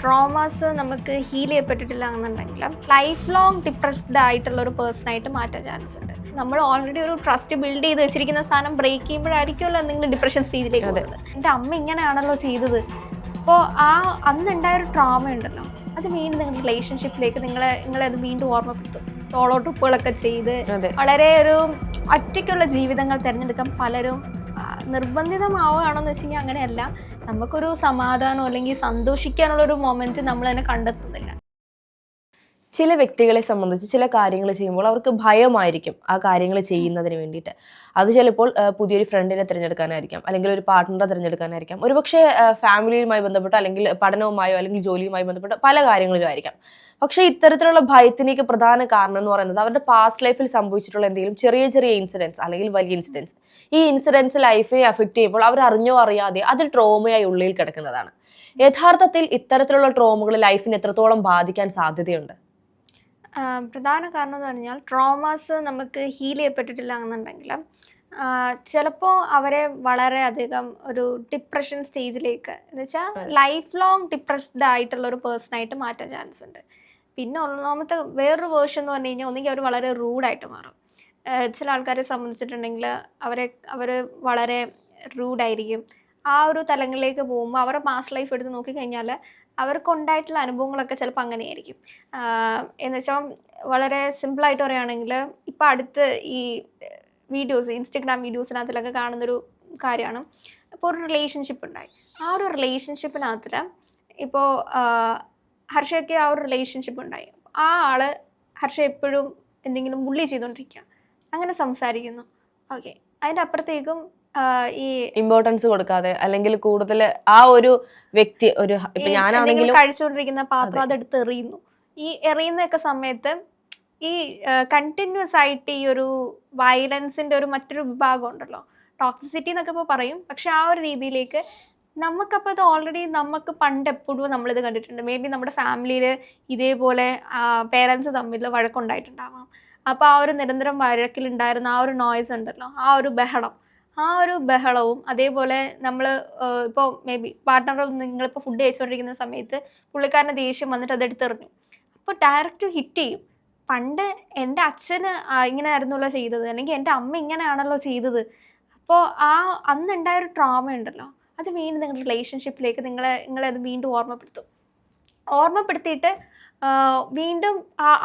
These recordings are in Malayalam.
ട്രോമാസ് നമുക്ക് ഹീൽ ചെയ്യപ്പെട്ടിട്ടില്ല എന്നുണ്ടെങ്കിൽ ലൈഫ് ലോങ് ഡിപ്രസ്ഡ് ആയിട്ടുള്ള ഒരു പേഴ്സൺ ആയിട്ട് മാറ്റാൻ ചാൻസ് ഉണ്ട്. നമ്മൾ ഓൾറെഡി ഒരു ട്രസ്റ്റ് ബിൽഡ് ചെയ്ത് വെച്ചിരിക്കുന്ന സാധനം ബ്രേക്ക് ചെയ്യുമ്പോഴായിരിക്കുമല്ലോ എന്തെങ്കിലും ഡിപ്രഷൻ സ്റ്റേജിലേക്ക്. പോകുന്നത്. എന്റെ അമ്മ ഇങ്ങനെയാണല്ലോ ചെയ്തത്. അപ്പോൾ ആ അന്നുണ്ടായ ഒരു ട്രോമ ഉണ്ടല്ലോ. അത് വീണ്ടും നിങ്ങളുടെ റിലേഷൻഷിപ്പിലേക്ക് നിങ്ങളെ നിങ്ങളെ അത് വീണ്ടും ഓർമ്മപ്പെടുത്തും. സോളോ ട്രിപ്പുകളൊക്കെ ചെയ്ത് വളരെ ഒരു ഒറ്റയ്ക്കുള്ള ജീവിതങ്ങൾ തിരഞ്ഞെടുക്കാൻ പലരും ആ, നിർബന്ധിതമാവുകയാണെന്ന് വെച്ച് കഴിഞ്ഞാൽ അങ്ങനെയല്ല. നമുക്കൊരു സമാധാനം അല്ലെങ്കിൽ സന്തോഷിക്കാനുള്ള ഒരു മൊമെന്റ് നമ്മൾ തന്നെ കണ്ടെത്തുന്നില്ല. ചില വ്യക്തികളെ സംബന്ധിച്ച് ചില കാര്യങ്ങൾ ചെയ്യുമ്പോൾ അവർക്ക് ഭയമായിരിക്കും ആ കാര്യങ്ങൾ ചെയ്യുന്നതിന് വേണ്ടിയിട്ട്. അത് ചിലപ്പോൾ പുതിയൊരു ഫ്രണ്ടിനെ തിരഞ്ഞെടുക്കാനായിരിക്കാം അല്ലെങ്കിൽ ഒരു പാർട്ട്ണറെ തിരഞ്ഞെടുക്കാനായിരിക്കാം. ഒരുപക്ഷെ ഫാമിലിയുമായി ബന്ധപ്പെട്ട് അല്ലെങ്കിൽ പഠനവുമായോ അല്ലെങ്കിൽ ജോലിയുമായി ബന്ധപ്പെട്ട് പല കാര്യങ്ങളിലും ആയിരിക്കാം. പക്ഷേ ഇത്തരത്തിലുള്ള ഭയത്തിനേക്ക് പ്രധാന കാരണം എന്ന് പറയുന്നത് അവരുടെ പാസ്റ്റ് ലൈഫിൽ സംഭവിച്ചിട്ടുള്ള എന്തെങ്കിലും ചെറിയ ചെറിയ ഇൻസിഡൻസ് അല്ലെങ്കിൽ വലിയ ഇൻസിഡൻസ് ഈ ഇൻസിഡൻസ് ലൈഫിനെ അഫക്റ്റ് ചെയ്യുമ്പോൾ അവർ അറിഞ്ഞോ അറിയാതെ അത് ട്രോമയായി ഉള്ളിൽ കിടക്കുന്നതാണ്. യഥാർത്ഥത്തിൽ ഇത്തരത്തിലുള്ള ട്രോമകൾ ലൈഫിനെ എത്രത്തോളം ബാധിക്കാൻ സാധ്യതയുണ്ട്? പ്രധാന കാരണം എന്ന് പറഞ്ഞാൽ ട്രോമാസ് നമുക്ക് ഹീൽ ചെയ്യപ്പെട്ടിട്ടില്ല എന്നുണ്ടെങ്കിൽ ചിലപ്പോൾ അവരെ വളരെ അധികം ഒരു ഡിപ്രഷൻ സ്റ്റേജിലേക്ക് എന്ന് വെച്ചാൽ ലൈഫ് ലോങ് ഡിപ്രസ്ഡ് ആയിട്ടുള്ള ഒരു പേഴ്സൺ ആയിട്ട് മാറ്റാൻ ചാൻസ് ഉണ്ട്. പിന്നെ ഒന്നാമത്തെ വേറൊരു വേർഷൻ എന്ന് പറഞ്ഞു കഴിഞ്ഞാൽ ഒന്നുകിൽ അവർ വളരെ റൂഡായിട്ട് മാറും. ചില ആൾക്കാരെ സംബന്ധിച്ചിട്ടുണ്ടെങ്കിൽ അവരെ അവർ വളരെ റൂഡായിരിക്കും ആ ഒരു തലങ്ങളിലേക്ക് പോകുമ്പോൾ അവരുടെ പാസ്റ്റ് ലൈഫ് എടുത്ത് നോക്കിക്കഴിഞ്ഞാൽ അവർക്കുണ്ടായിട്ടുള്ള അനുഭവങ്ങളൊക്കെ ചിലപ്പോൾ അങ്ങനെയായിരിക്കും. എന്ന് വെച്ചാൽ വളരെ സിമ്പിളായിട്ട് പറയുകയാണെങ്കിൽ ഇപ്പം അടുത്ത് ഈ വീഡിയോസ് ഇൻസ്റ്റഗ്രാം വീഡിയോസിനകത്തിലൊക്കെ കാണുന്നൊരു കാര്യമാണ്. ഇപ്പോൾ ഒരു റിലേഷൻഷിപ്പ് ഉണ്ടായി. ആ ഒരു റിലേഷൻഷിപ്പിനകത്തിൽ ഇപ്പോൾ ഹർഷയ്ക്ക് ആ ഒരു റിലേഷൻഷിപ്പ് ഉണ്ടായി. ആ ആൾ ഹർഷ എപ്പോഴും എന്തെങ്കിലും ബുള്ളി ചെയ്തുകൊണ്ടിരിക്കുക അങ്ങനെ സംസാരിക്കുന്നു. ഓക്കെ. അതിന്റെ അപ്പുറത്തേക്കും ഈ ഇമ്പോർട്ടൻസ് കൊടുക്കാതെ അല്ലെങ്കിൽ കൂടുതൽ ആ ഒരു വ്യക്തി ഒരു ഇപ്പൊ ഞാനാണെങ്കിലും കഴിച്ചുകൊണ്ടിരിക്കുന്ന പാത്രം അതെടുത്ത് എറിയുന്നു. ഈ എറിയുന്നൊക്കെ സമയത്ത് ഈ കണ്ടിന്യൂസ് ആയിട്ട് ഈ ഒരു വയലൻസിന്റെ ഒരു മറ്റൊരു വിഭാഗം ഉണ്ടല്ലോ. ടോക്സിസിറ്റി എന്നൊക്കെ ഇപ്പോൾ പറയും. പക്ഷെ ആ ഒരു രീതിയിലേക്ക് നമുക്കപ്പോൾ ഇത് ഓൾറെഡി നമുക്ക് പണ്ട് എപ്പോഴും നമ്മളിത് കണ്ടിട്ടുണ്ട്. മേ ബി നമ്മുടെ ഫാമിലിയിൽ ഇതേപോലെ പേരൻസ് തമ്മിൽ വഴക്കുണ്ടായിട്ടുണ്ടാവാം. അപ്പോൾ ആ ഒരു നിരന്തരം വഴക്കിലുണ്ടായിരുന്ന ആ ഒരു നോയ്സ് ഉണ്ടല്ലോ ആ ഒരു ബഹളം. ആ ഒരു ബഹളവും അതേപോലെ നമ്മൾ ഇപ്പോൾ മേ ബി പാർട്ട്ണർ നിങ്ങളിപ്പോൾ ഫുഡ് കഴിച്ചുകൊണ്ടിരിക്കുന്ന സമയത്ത് പുള്ളിക്കാരന്റെ ദേഷ്യം വന്നിട്ട് അത് എടുത്തെറിഞ്ഞു അപ്പോൾ ഡയറക്റ്റ് ഹിറ്റ് ചെയ്യും. പണ്ട് എന്റെ അച്ഛന് ഇങ്ങനെ ആയിരുന്നല്ലോ ചെയ്തത്. അല്ലെങ്കിൽ എന്റെ അമ്മ ഇങ്ങനെയാണല്ലോ ചെയ്തത്. അപ്പോൾ ആ അന്നുണ്ടായ ഒരു ട്രോമ ഉണ്ടല്ലോ. അത് വീണ്ടും നിങ്ങളുടെ റിലേഷൻഷിപ്പിലേക്ക് നിങ്ങളെ നിങ്ങളെ അത് വീണ്ടും ഓർമ്മപ്പെടുത്തും. ഓർമ്മപ്പെടുത്തിയിട്ട് വീണ്ടും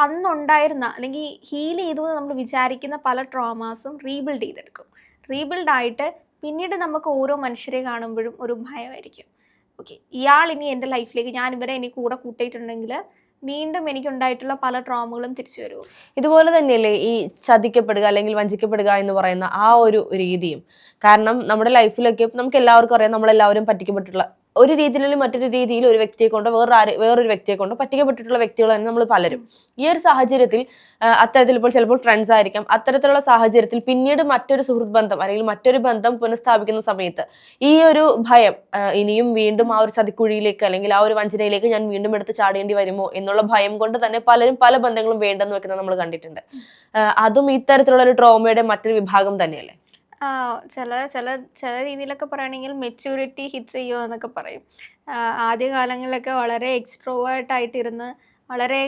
അന്നുണ്ടായിരുന്ന അല്ലെങ്കിൽ ഹീൽ ചെയ്തു എന്ന് നമ്മൾ വിചാരിക്കുന്ന പല ട്രോമാസും റീബിൽഡ് ചെയ്തെടുക്കും. റീബിൽഡ് ആയിട്ട് പിന്നീട് നമുക്ക് ഓരോ മനുഷ്യരെ കാണുമ്പോഴും ഒരു ഭയമായിരിക്കും. ഓക്കെ ഇയാൾ ഇനി എന്റെ ലൈഫിലേക്ക് ഞാൻ ഇവരെ ഇനി കൂടെ കൂട്ടിയിട്ടുണ്ടെങ്കിൽ വീണ്ടും എനിക്കുണ്ടായിട്ടുള്ള പല ട്രോമകളും തിരിച്ചു വരുമോ? ഇതുപോലെ തന്നെയല്ലേ ഈ ചതിക്കപ്പെടുക അല്ലെങ്കിൽ വഞ്ചിക്കപ്പെടുക എന്ന് പറയുന്ന ആ ഒരു രീതിയും. കാരണം നമ്മുടെ ലൈഫിലൊക്കെ നമുക്ക് എല്ലാവർക്കും അറിയാം നമ്മളെല്ലാവരും പറ്റിക്കപ്പെട്ടിട്ടുള്ള ഒരു രീതിയിലും മറ്റൊരു രീതിയിൽ ഒരു വ്യക്തിയെ കൊണ്ടോ വേറെ ആര് വേറൊരു വ്യക്തിയെ കൊണ്ടോ പറ്റിക്കപ്പെട്ടിട്ടുള്ള വ്യക്തികൾ തന്നെ നമ്മൾ പലരും. ഈ ഒരു സാഹചര്യത്തിൽ അത്തരത്തിൽ ഇപ്പോൾ ചിലപ്പോൾ ഫ്രണ്ട്സ് ആയിരിക്കാം. അത്തരത്തിലുള്ള സാഹചര്യത്തിൽ പിന്നീട് മറ്റൊരു സുഹൃത്ത് ബന്ധം അല്ലെങ്കിൽ മറ്റൊരു ബന്ധം പുനഃസ്ഥാപിക്കുന്ന സമയത്ത് ഈ ഒരു ഭയം ഇനിയും വീണ്ടും ആ ഒരു ചതിക്കുഴിയിലേക്ക് അല്ലെങ്കിൽ ആ ഒരു വഞ്ചനയിലേക്ക് ഞാൻ വീണ്ടും എടുത്ത് ചാടേണ്ടി വരുമോ എന്നുള്ള ഭയം കൊണ്ട് തന്നെ പലരും പല ബന്ധങ്ങളും വേണ്ടെന്ന് വെക്കുന്നത് നമ്മൾ കണ്ടിട്ടുണ്ട്. അതും ഇത്തരത്തിലുള്ള ഒരു ട്രോമയുടെ മറ്റൊരു വിഭാഗം തന്നെയല്ലേ? ആ, ചില ചില ചില രീതിയിലൊക്കെ പറയുകയാണെങ്കിൽ മെച്യൂരിറ്റി ഹിറ്റ്സ് ചെയ്യുമോ എന്നൊക്കെ പറയും. ആ, ആദ്യ കാലങ്ങളിലൊക്കെ വളരെ എക്സ്ട്രോവേർട്ട് ആയിട്ടിരുന്ന് വളരെ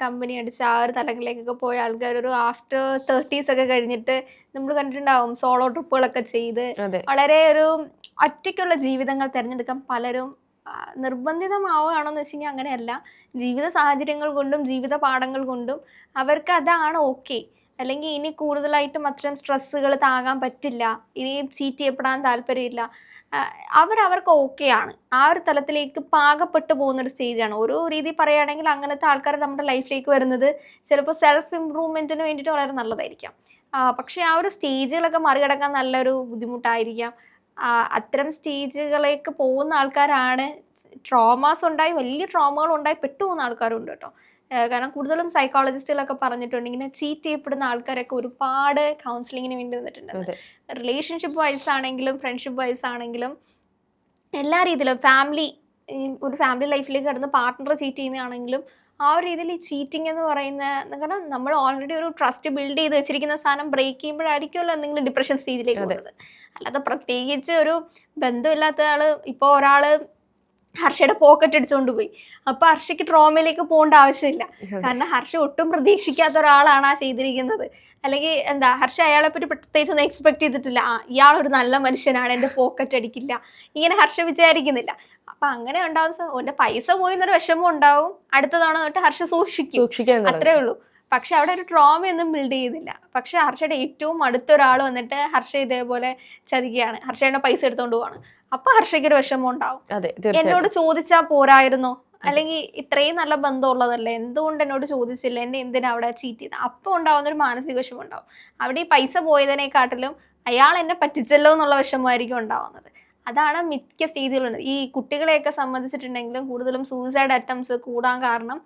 കമ്പനി അടിച്ച് ആ ഒരു തലങ്ങളിലേക്കൊക്കെ പോയ ആൾക്കാർ ഒരു ആഫ്റ്റർ തേർട്ടീസ് ഒക്കെ കഴിഞ്ഞിട്ട് നമ്മൾ കണ്ടിട്ടുണ്ടാവും സോളോ ട്രിപ്പുകളൊക്കെ ചെയ്ത് അതെ. വളരെ ഒരു ഒറ്റയ്ക്കുള്ള ജീവിതങ്ങൾ തിരഞ്ഞെടുക്കാൻ പലരും ആ, നിർബന്ധിതമാവുകയാണോ എന്ന് വെച്ച് കഴിഞ്ഞാൽ അങ്ങനെയല്ല. ജീവിത സാഹചര്യങ്ങൾ കൊണ്ടും ജീവിത പാഠങ്ങൾ കൊണ്ടും അവർക്ക് അതാണ് ഓക്കെ അല്ലെങ്കിൽ ഇനി കൂടുതലായിട്ടും അത്തരം സ്ട്രെസ്സുകൾ താങ്ങാൻ പറ്റില്ല ഇനിയും ചീറ്റ് ചെയ്യപ്പെടാൻ താല്പര്യമില്ല. അവരവർക്ക് ഓക്കെയാണ്. ആ ഒരു തലത്തിലേക്ക് പാകപ്പെട്ടു പോകുന്ന ഒരു സ്റ്റേജാണ്. ഓരോ രീതി പറയുകയാണെങ്കിൽ അങ്ങനത്തെ ആൾക്കാർ നമ്മുടെ ലൈഫിലേക്ക് വരുന്നത് ചിലപ്പോൾ സെൽഫ് ഇമ്പ്രൂവ്മെന്റിന് വേണ്ടിയിട്ട് വളരെ നല്ലതായിരിക്കാം. പക്ഷേ ആ ഒരു സ്റ്റേജുകളൊക്കെ മറികടക്കാൻ നല്ലൊരു ബുദ്ധിമുട്ടായിരിക്കാം. അത്തരം സ്റ്റേജുകളിലേക്ക് പോകുന്ന ആൾക്കാരാണ് ട്രോമാസ് ഉണ്ടായി വലിയ ട്രോമകൾ ഉണ്ടായി പെട്ടുപോകുന്ന ആൾക്കാരുണ്ട് കേട്ടോ. കാരണം കൂടുതലും സൈക്കോളജിസ്റ്റുകളൊക്കെ പറഞ്ഞിട്ടുണ്ട് ഇങ്ങനെ ചീറ്റ് ചെയ്യപ്പെടുന്ന ആൾക്കാരൊക്കെ ഒരുപാട് കൗൺസിലിങ്ങിന് വേണ്ടി വന്നിട്ടുണ്ട്. റിലേഷൻഷിപ്പ് വൈസ് ആണെങ്കിലും ഫ്രണ്ട്ഷിപ്പ് വൈസ് ആണെങ്കിലും എല്ലാ രീതിയിലും ഫാമിലി ഒരു ഫാമിലി ലൈഫിലേക്ക് കിടന്ന് പാർട്ണർ ചീറ്റ് ചെയ്യുന്നതാണെങ്കിലും ആ ഒരു രീതിയിൽ ഈ ചീറ്റിംഗ് എന്ന് പറയുന്ന കാരണം നമ്മൾ ഓൾറെഡി ഒരു ട്രസ്റ്റ് ബിൽഡ് ചെയ്ത് വെച്ചിരിക്കുന്ന സാധനം ബ്രേക്ക് ചെയ്യുമ്പോഴായിരിക്കുമല്ലോ എന്തെങ്കിലും ഡിപ്രഷൻ സ്റ്റേജിലേക്ക് വരുന്നത് അല്ലാതെ പ്രത്യേകിച്ച് ഒരു ബന്ധമില്ലാത്ത ആൾ ഇപ്പോൾ ഒരാൾ ഹർഷയുടെ പോക്കറ്റ് അടിച്ചുകൊണ്ട് പോയി. അപ്പൊ ഹർഷയ്ക്ക് ട്രോമയിലേക്ക് പോകേണ്ട ആവശ്യമില്ല. കാരണം ഹർഷ ഒട്ടും പ്രതീക്ഷിക്കാത്ത ഒരാളാണ് ആ ചെയ്തിരിക്കുന്നത്. അല്ലെങ്കിൽ എന്താ ഹർഷ അയാളെ പറ്റി പ്രത്യേകിച്ച് ഒന്നും എക്സ്പെക്ട് ചെയ്തിട്ടില്ല. ഇയാൾ ഒരു നല്ല മനുഷ്യനാണ് എന്റെ പോക്കറ്റ് അടിക്കില്ല. ഇങ്ങനെ ഹർഷ വിചാരിക്കുന്നില്ല. അപ്പൊ അങ്ങനെ ഉണ്ടാവുന്ന ഓന്റെ പൈസ പോയി എന്നൊരു വിഷമം ഉണ്ടാവും. അടുത്ത തവണ തൊട്ട് ഹർഷ സൂക്ഷിക്കും. അത്രേ ഉള്ളൂ. പക്ഷെ അവിടെ ഒരു ട്രോമയൊന്നും ബിൽഡ് ചെയ്തില്ല. പക്ഷെ ഹർഷയുടെ ഏറ്റവും അടുത്തൊരാൾ വന്നിട്ട് ഹർഷ ഇതേപോലെ ചതിക്കുകയാണ്. ഹർഷയുടെ പൈസ എടുത്തോണ്ട് പോവാണ്. അപ്പൊ ഹർഷയ്ക്ക് ഒരു വിഷമം ഉണ്ടാവും. എന്നോട് ചോദിച്ചാ പോരായിരുന്നോ? അല്ലെങ്കിൽ ഇത്രയും നല്ല ബന്ധമുള്ളതല്ലേ? എന്തുകൊണ്ട് എന്നോട് ചോദിച്ചില്ല? എന്നെ എന്തിനാ അവിടെ ചീറ്റ് ചെയ്ത് അപ്പൊ ഉണ്ടാവുന്ന ഒരു മാനസിക വിഷമം ഉണ്ടാവും. അവിടെ ഈ പൈസ പോയതിനെക്കാട്ടിലും അയാൾ എന്നെ പറ്റിച്ചല്ലോ എന്നുള്ള വിഷമമായിരിക്കും ഉണ്ടാവുന്നത്. അതാണ് മിക്ക സ്റ്റേജുകളുണ്ട് ഈ കുട്ടികളെയൊക്കെ സംബന്ധിച്ചിട്ടുണ്ടെങ്കിലും കൂടുതലും സൂയിസൈഡ് അറ്റംപ്റ്റ്സ് കൂടാൻ കാരണം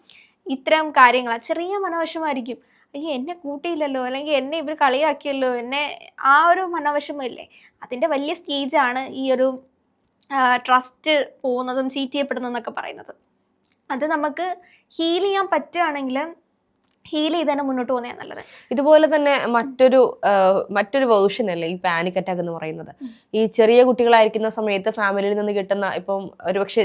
ഇത്തരം കാര്യങ്ങളാണ് ചെറിയ മനോവശമായിരിക്കും അയ്യോ എന്നെ കൂട്ടിയില്ലല്ലോ അല്ലെങ്കിൽ എന്നെ ഇവർ കളിയാക്കിയല്ലോ എന്നെ ആ ഒരു മനോവശമില്ലേ അതിന്റെ വലിയ സ്റ്റേജാണ് ഈ ഒരു ട്രസ്റ്റ് പോകുന്നതും ചീറ്റ് ചെയ്യപ്പെടുന്നതെന്നൊക്കെ പറയുന്നത്. അത് നമുക്ക് ഹീൽ ചെയ്യാൻ പറ്റുകയാണെങ്കിൽ ഹീൽ ചെയ്ത് തന്നെ മുന്നോട്ട് പോകുന്നതാണ് നല്ലത്. ഇതുപോലെ തന്നെ മറ്റൊരു മറ്റൊരു വേർഷൻ അല്ലേ ഈ പാനിക് അറ്റാക്ക് എന്ന് പറയുന്നത്. ഈ ചെറിയ കുട്ടികളായിരിക്കുന്ന സമയത്ത് ഫാമിലിയിൽ നിന്ന് കിട്ടുന്ന ഇപ്പം ഒരു പക്ഷേ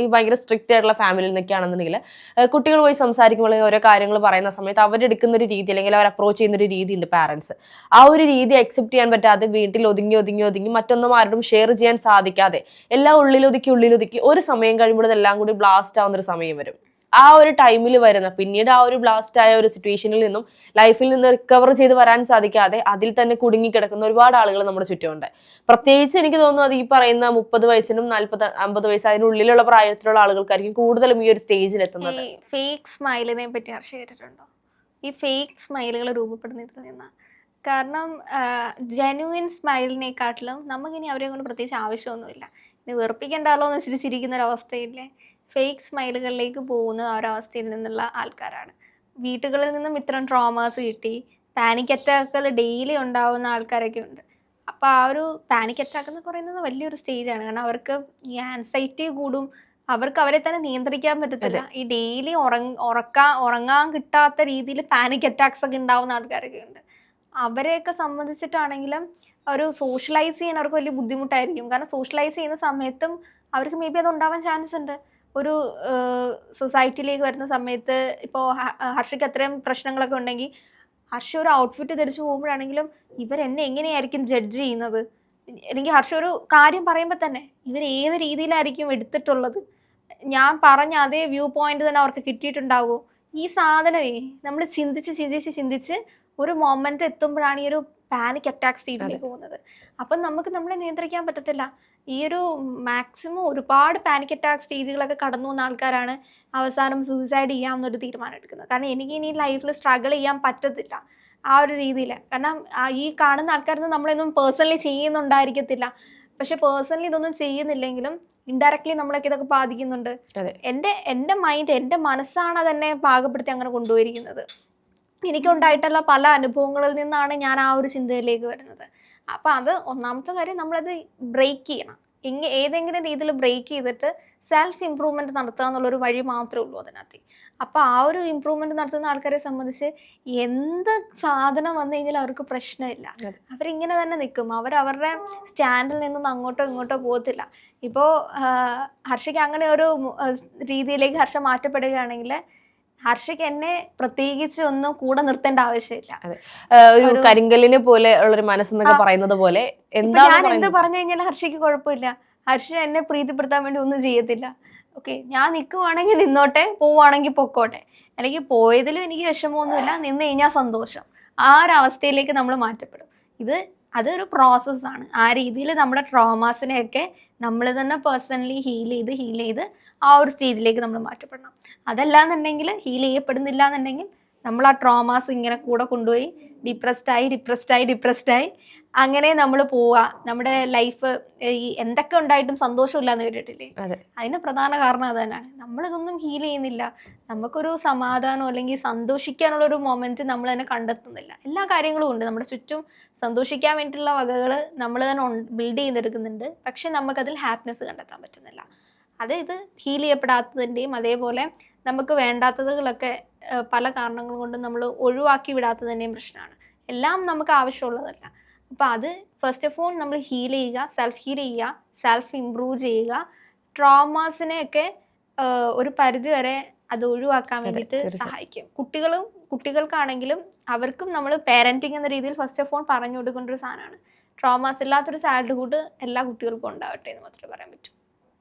ഈ ഭയങ്കര സ്ട്രിക്റ്റ് ആയിട്ടുള്ള ഫാമിലിയിൽ നിന്നൊക്കെയാണെന്നുണ്ടെങ്കിൽ ആണെന്നുണ്ടെങ്കിൽ കുട്ടികൾ പോയി സംസാരിക്കുമ്പോൾ ഓരോ കാര്യങ്ങൾ പറയുന്ന സമയത്ത് അവരെടുക്കുന്ന ഒരു രീതി അല്ലെങ്കിൽ അവർ അപ്രോച്ച് ചെയ്യുന്ന ഒരു രീതി ഉണ്ട് പാരൻസ് ആ ഒരു രീതി അക്സെപ്റ്റ് ചെയ്യാൻ പറ്റാതെ വീട്ടിൽ ഒതുങ്ങി ഒതുങ്ങി ഒതുങ്ങി മറ്റൊന്നും ആരോടും ഷെയർ ചെയ്യാൻ സാധിക്കാതെ എല്ലാം ഉള്ളിലൊതുക്കി ഉള്ളിലൊതുക്കി ഒരു സമയം കഴിയുമ്പോൾ എല്ലാം കൂടി ബ്ലാസ്റ്റ് ആവുന്ന ഒരു സമയം വരും. ആ ഒരു ടൈമിൽ വരുന്ന പിന്നീട് ആ ഒരു ബ്ലാസ്റ്റ് ആയ ഒരു സിറ്റുവേഷനിൽ നിന്നും ലൈഫിൽ നിന്ന് റിക്കവർ ചെയ്ത് വരാൻ സാധിക്കാതെ അതിൽ തന്നെ കുടുങ്ങി കിടക്കുന്ന ഒരുപാട് ആളുകൾ നമ്മുടെ ചുറ്റുമുണ്ട്. പ്രത്യേകിച്ച് എനിക്ക് തോന്നുന്നു അത് ഈ പറയുന്ന മുപ്പത് വയസ്സിനും നാൽപ്പത് അമ്പത് വയസ്സ് അതിനുള്ളിലുള്ള പ്രായത്തിലുള്ള ആളുകൾക്കായിരിക്കും കൂടുതലും ഈ ഒരു സ്റ്റേജിൽ എത്തുന്നത്. ഫേക്ക് സ്മൈലിനെ പറ്റി ഹർഷ ഈ ഫേക്ക് സ്മൈലുകൾ രൂപപ്പെടുന്നതിൽ നിന്നാണ് കാരണം ജെനുവിൻ സ്മൈലിനെക്കാട്ടിലും നമുക്കിനി അവരെ കൊണ്ട് പ്രത്യേകിച്ച് ആവശ്യമൊന്നുമില്ല. ഇനി വെറുപ്പിക്കണ്ടല്ലോ എന്ന് വെച്ചിട്ട് ചിരിക്കുന്ന ഒരു അവസ്ഥയില്ലേ? ഫേക്ക് സ്മൈലുകളിലേക്ക് പോകുന്ന ആ ഒരു അവസ്ഥയിൽ നിന്നുള്ള ആൾക്കാരാണ്. വീട്ടുകളിൽ നിന്നും ഇത്തരം ട്രോമാസ് കിട്ടി. പാനിക് അറ്റാക്കുകൾ ഡെയിലി ഉണ്ടാവുന്ന ആൾക്കാരൊക്കെ ഉണ്ട്. അപ്പോൾ ആ ഒരു പാനിക് അറ്റാക്ക് എന്ന് പറയുന്നത് വലിയൊരു സ്റ്റേജാണ് കാരണം അവർക്ക് ഈ ആൻസൈറ്റി കൂടും. അവർക്ക് അവരെ തന്നെ നിയന്ത്രിക്കാൻ പറ്റത്തില്ല. ഈ ഡെയിലി ഉറങ്ങ ഉറക്കാൻ ഉറങ്ങാൻ കിട്ടാത്ത രീതിയിൽ പാനിക് അറ്റാക്സ് ഒക്കെ ഉണ്ടാവുന്ന ആൾക്കാരൊക്കെ ഉണ്ട്. അവരെയൊക്കെ സംബന്ധിച്ചിട്ടാണെങ്കിലും ഒരു സോഷ്യലൈസ് ചെയ്യാൻ അവർക്ക് വലിയ ബുദ്ധിമുട്ടായിരിക്കും. കാരണം സോഷ്യലൈസ് ചെയ്യുന്ന സമയത്തും അവർക്ക് മേ ബി അത് ഉണ്ടാവാൻ ചാൻസ് ഉണ്ട്. ഒരു സൊസൈറ്റിയിലേക്ക് വരുന്ന സമയത്ത് ഇപ്പോൾ ഹർഷയ്ക്ക് അത്രയും പ്രശ്നങ്ങളൊക്കെ ഉണ്ടെങ്കിൽ ഹർഷ ഒരു ഔട്ട്ഫിറ്റ് ധരിച്ചു പോകുമ്പോഴാണെങ്കിലും ഇവരെന്നെ എങ്ങനെയായിരിക്കും ജഡ്ജ് ചെയ്യുന്നത്? അല്ലെങ്കിൽ ഹർഷ ഒരു കാര്യം പറയുമ്പോൾ തന്നെ ഇവർ ഏത് രീതിയിലായിരിക്കും എടുത്തിട്ടുള്ളത്? ഞാൻ പറഞ്ഞ അതേ വ്യൂ പോയിന്റ് തന്നെ അവർക്ക് കിട്ടിയിട്ടുണ്ടാവുമോ ഈ സാധനമേ നമ്മൾ ചിന്തിച്ച് ചിന്തിച്ച് ചിന്തിച്ച് ഒരു മൊമെന്റ് എത്തുമ്പോഴാണ് ഈ ഒരു പാനിക് അറ്റാക്ക് സ്റ്റേജിലേക്ക് പോകുന്നത്. അപ്പം നമുക്ക് നമ്മളെ നിയന്ത്രിക്കാൻ പറ്റത്തില്ല. ഈ ഒരു മാക്സിമം ഒരുപാട് പാനിക് അറ്റാക്ക് സ്റ്റേജുകളൊക്കെ കടന്നു വന്ന ആൾക്കാരാണ് അവസാനം സൂസൈഡ് ചെയ്യാമെന്നൊരു തീരുമാനം എടുക്കുന്നത്. കാരണം എനിക്ക് ഇനി ലൈഫിൽ സ്ട്രഗിൾ ചെയ്യാൻ പറ്റത്തില്ല ആ ഒരു രീതിയിൽ കാരണം ഈ കാണുന്ന ആൾക്കാരൊന്നും നമ്മളൊന്നും പേഴ്സണലി ചെയ്യുന്നുണ്ടായിരിക്കത്തില്ല. പക്ഷെ പേഴ്സണലി ഇതൊന്നും ചെയ്യുന്നില്ലെങ്കിലും ഇൻഡയറക്ട്ലി നമ്മളൊക്കെ ഇതൊക്കെ ബാധിക്കുന്നുണ്ട്. എന്റെ എന്റെ മൈൻഡ് എന്റെ മനസ്സാണ് അതെന്നെ പാകപ്പെടുത്തി അങ്ങനെ കൊണ്ടുപോയിരിക്കുന്നത്. എനിക്കുണ്ടായിട്ടുള്ള പല അനുഭവങ്ങളിൽ നിന്നാണ് ഞാൻ ആ ഒരു ചിന്തയിലേക്ക് വരുന്നത്. അപ്പോൾ അത് ഒന്നാമത്തെ കാര്യം നമ്മളത് ബ്രേക്ക് ചെയ്യണം. എങ്ങനെ ഏതെങ്കിലും രീതിയിൽ ബ്രേക്ക് ചെയ്തിട്ട് സെൽഫ് ഇമ്പ്രൂവ്മെന്റ് നടത്തുക എന്നുള്ളൊരു വഴി മാത്രമേ ഉള്ളൂ അതിനകത്ത്. അപ്പോൾ ആ ഒരു ഇമ്പ്രൂവ്മെന്റ് നടത്തുന്ന ആൾക്കാരെ സംബന്ധിച്ച് എന്ത് സാധനം വന്നു കഴിഞ്ഞാൽ അവർക്ക് പ്രശ്നമില്ല. അവരിങ്ങനെ തന്നെ നിൽക്കും. അവർ അവരുടെ സ്റ്റാൻഡിൽ നിന്നൊന്നും അങ്ങോട്ടോ ഇങ്ങോട്ടോ പോകത്തില്ല. ഇപ്പോൾ ഹർഷയ്ക്ക് അങ്ങനെ ഒരു രീതിയിലേക്ക് ഹർഷ മാറ്റപ്പെടുകയാണെങ്കിൽ ഹർഷയ്ക്ക് എന്നെ പ്രത്യേകിച്ച് ഒന്നും കൂടെ നിർത്തേണ്ട ആവശ്യമില്ല. ഒരു കരിങ്കല്ലിനെ പോലെ ഉള്ളൊരു മനസ്സെന്നൊക്കെ പറയുന്നത് പോലെ എന്താ ഞാൻ എന്ത് പറഞ്ഞു കഴിഞ്ഞാൽ ഹർഷയ്ക്ക് കുഴപ്പമില്ല. ഹർഷ എന്നെ പ്രീതിപ്പെടുത്താൻ വേണ്ടി ഒന്നും ചെയ്യത്തില്ല. ഓക്കെ ഞാൻ നിൽക്കുവാണെങ്കിൽ നിന്നോട്ടെ പോവാണെങ്കിൽ പൊക്കോട്ടെ. അല്ലെങ്കിൽ പോയതിലും എനിക്ക് വിഷമമൊന്നുമില്ല നിന്ന് കഴിഞ്ഞാൽ സന്തോഷം. ആ ഒരു അവസ്ഥയിലേക്ക് നമ്മൾ മാറ്റപ്പെടും. ഇത് അതൊരു പ്രോസസ്സാണ് ആ രീതിയിൽ നമ്മുടെ ട്രോമാസിനെയൊക്കെ നമ്മൾ തന്നെ പേഴ്സണലി ഹീൽ ചെയ്ത് ഹീൽ ചെയ്ത് ആ ഒരു സ്റ്റേജിലേക്ക് നമ്മൾ മാറ്റപ്പെടണം. അതല്ല എന്നുണ്ടെങ്കിൽ ഹീൽ ചെയ്യപ്പെടുന്നില്ല എന്നുണ്ടെങ്കിൽ നമ്മൾ ആ ട്രോമാസ് ഇങ്ങനെ കൂടെ കൊണ്ടുപോയി ഡിപ്രസ്ഡ് ആയി ഡിപ്രസ്ഡ് ആയി ഡിപ്രസ്ഡ് ആയി. അങ്ങനെ നമ്മൾ പോവുക നമ്മുടെ ലൈഫ് ഈ എന്തൊക്കെ ഉണ്ടായിട്ടും സന്തോഷമില്ല എന്ന് കേട്ടിട്ടില്ലേ? അതെ. അതിന് പ്രധാന കാരണം അത് തന്നെയാണ് നമ്മളിതൊന്നും ഹീൽ ചെയ്യുന്നില്ല. നമുക്കൊരു സമാധാനം അല്ലെങ്കിൽ സന്തോഷിക്കാനുള്ള ഒരു മൊമെന്റ് നമ്മൾ തന്നെ കണ്ടെത്തുന്നില്ല. എല്ലാ കാര്യങ്ങളും ഉണ്ട്. നമ്മുടെ ചുറ്റും സന്തോഷിക്കാൻ വേണ്ടിയിട്ടുള്ള വകകൾ നമ്മൾ തന്നെ ബിൽഡ് ചെയ്തെടുക്കുന്നുണ്ട്. പക്ഷെ നമുക്കതിൽ ഹാപ്പിനെസ് കണ്ടെത്താൻ പറ്റുന്നില്ല. അത് ഇത് ഹീൽ ചെയ്യപ്പെടാത്തതിന്റെയും അതേപോലെ നമുക്ക് വേണ്ടാത്തതുകളൊക്കെ പല കാരണങ്ങൾ കൊണ്ട് നമ്മൾ ഒഴിവാക്കി വിടാത്തതിന്റെയും പ്രശ്നമാണ്. എല്ലാം നമുക്ക് ആവശ്യമുള്ളതല്ല. അപ്പോൾ അത് ഫസ്റ്റ് ഓഫ് ഓൾ നമ്മൾ ഹീൽ ചെയ്യുക സെൽഫ് ഹീൽ ചെയ്യുക സെൽഫ് ഇമ്പ്രൂവ് ചെയ്യുക. ട്രോമാസിനെയൊക്കെ ഒരു പരിധി വരെ അത് ഒഴിവാക്കാൻ വേണ്ടിയിട്ട് സഹായിക്കും. കുട്ടികളും കുട്ടികൾക്കാണെങ്കിലും അവർക്കും നമ്മൾ പേരന്റിങ് എന്ന രീതിയിൽ ഫസ്റ്റ് ഓഫ് ഓൾ പറഞ്ഞു കൊടുക്കേണ്ട ഒരു സാധനമാണ്. ട്രോമാസ് ഇല്ലാത്തൊരു ചൈൽഡ്ഹുഡ് എല്ലാ കുട്ടികൾക്കും ഉണ്ടാവട്ടെ എന്ന് മാത്രമേ പറയാൻ പറ്റൂ.